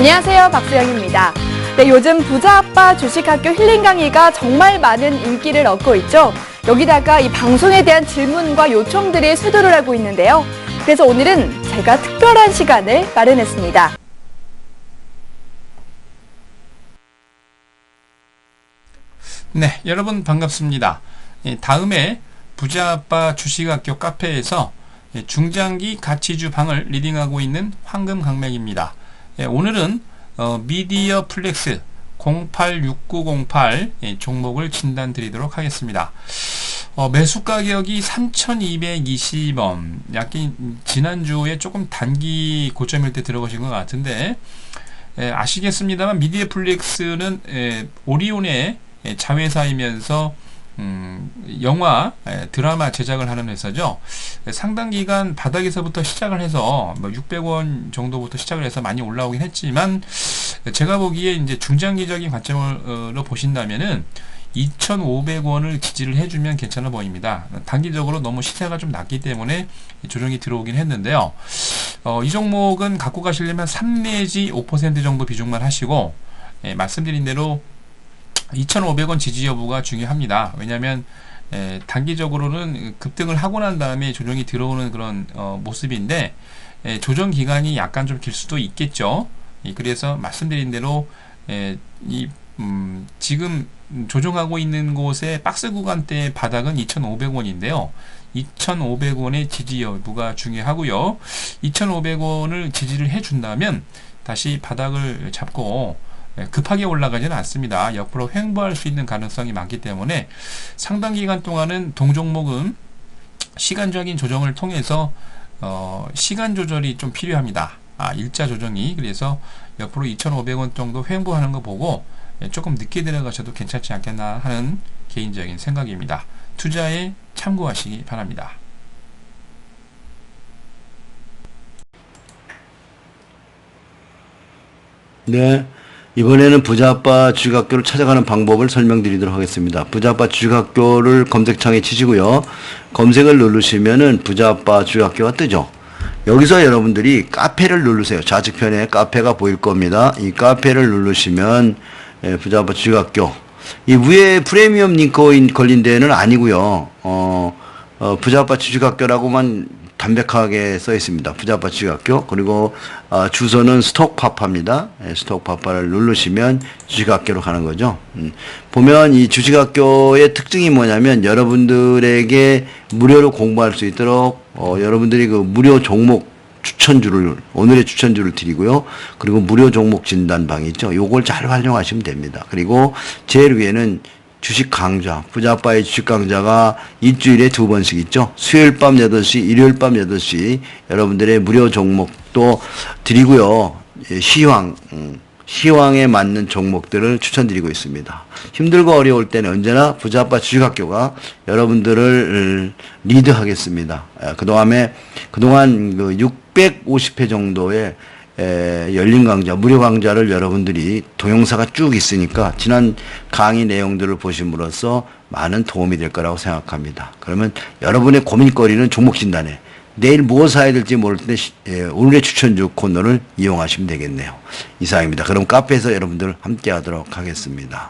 안녕하세요. 박수영입니다. 네, 요즘 부자 아빠 주식학교 힐링 강의가 정말 많은 인기를 얻고 있죠. 여기다가 이 방송에 대한 질문과 요청들이 쇄도를 하고 있는데요. 그래서 오늘은 제가 특별한 시간을 마련했습니다. 네, 여러분 반갑습니다. 예, 다음에 부자 아빠 주식학교 카페에서 예, 중장기 가치주 방을 리딩하고 있는 황금 강맥입니다. 예, 오늘은 어, 미디어 플렉스 086908 예, 종목을 진단 드리도록 하겠습니다. 어, 매수 가격이 3,220원. 약간 지난주에 조금 단기 고점일 때 들어가신 것 같은데 예, 아시겠습니다만 미디어 플렉스는 예, 오리온의 예, 자회사이면서 음, 영화, 예, 드라마 제작을 하는 회사죠. 예, 상당 기간 바닥에서부터 시작을 해서 뭐 600원 정도부터 시작을 해서 많이 올라오긴 했지만 예, 제가 보기에 이제 중장기적인 관점으로 보신다면은 2,500원을 지지를 해주면 괜찮아 보입니다. 단기적으로 너무 시세가 좀 낮기 때문에 조정이 들어오긴 했는데요. 어, 이 종목은 갖고 가시려면 3 내지 5% 정도 비중만 하시고 예, 말씀드린 대로 2,500원 지지 여부가 중요합니다. 왜냐하면 에, 단기적으로는 급등을 하고 난 다음에 조정이 들어오는 그런 어, 모습인데 에, 조정 기간이 약간 좀 길 수도 있겠죠. 이, 그래서 말씀드린 대로 에, 이 음, 지금 조정하고 있는 곳의 박스 구간대 바닥은 2,500원인데요. 2,500원의 지지 여부가 중요하고요. 2,500원을 지지를 해준다면 다시 바닥을 잡고 예, 급하게 올라가지는 않습니다. 옆으로 횡보할 수 있는 가능성이 많기 때문에 상당 기간 동안은 동종목은 시간적인 조정을 통해서 어, 시간 조절이 좀 필요합니다. 아, 일자 조정이 그래서 옆으로 2,500원 정도 횡보하는 거 보고 예, 조금 늦게 들어가셔도 괜찮지 않겠나 하는 개인적인 생각입니다. 투자에 참고하시기 바랍니다. 네. 이번에는 부자아빠 주식학교를 찾아가는 방법을 설명드리도록 하겠습니다. 부자아빠 주식학교를 검색창에 치시고요. 검색을 누르시면은 부자아빠 주식학교가 뜨죠. 여기서 여러분들이 카페를 누르세요. 좌측편에 카페가 보일 겁니다. 이 카페를 누르시면 예, 부자아빠 주식학교. 이 위에 프리미엄 링크 걸린 데는 아니고요. 어, 어, 부자아빠 주식학교라고만 담백하게 써 있습니다. 부자아빠 주식학교. 그리고 어, 주소는 스톡파파입니다. 예, 스톡파파를 누르시면 주식학교로 가는 거죠. 음, 보면 이 주식학교의 특징이 뭐냐면 여러분들에게 무료로 공부할 수 있도록 어, 여러분들이 그 무료 종목 추천주를 오늘의 추천주를 드리고요. 그리고 무료 종목 진단방이 있죠. 요걸 잘 활용하시면 됩니다. 그리고 제일 위에는 주식 강좌, 부자빠의 주식 강좌가 일주일에 두 번씩 있죠. 수요일 밤 8시, 일요일 밤 8시 여러분들의 무료 종목도 드리고요. 예, 시황, 음, 시황에 맞는 종목들을 추천드리고 있습니다. 힘들고 어려울 때는 언제나 부자빠 주식학교가 여러분들을 리드하겠습니다. 예, 그동안에, 그동안 그 650회 정도의 에, 열린 강좌, 무료 강좌를 여러분들이 동영상가 쭉 있으니까 지난 강의 내용들을 보심으로써 많은 도움이 될 거라고 생각합니다. 그러면 여러분의 고민거리는 종목 진단에 내일 무엇 사야 될지 모를 때 시- 예, 오늘의 추천주 코너를 이용하시면 되겠네요. 이상입니다. 그럼 카페에서 여러분들 함께 하도록 하겠습니다.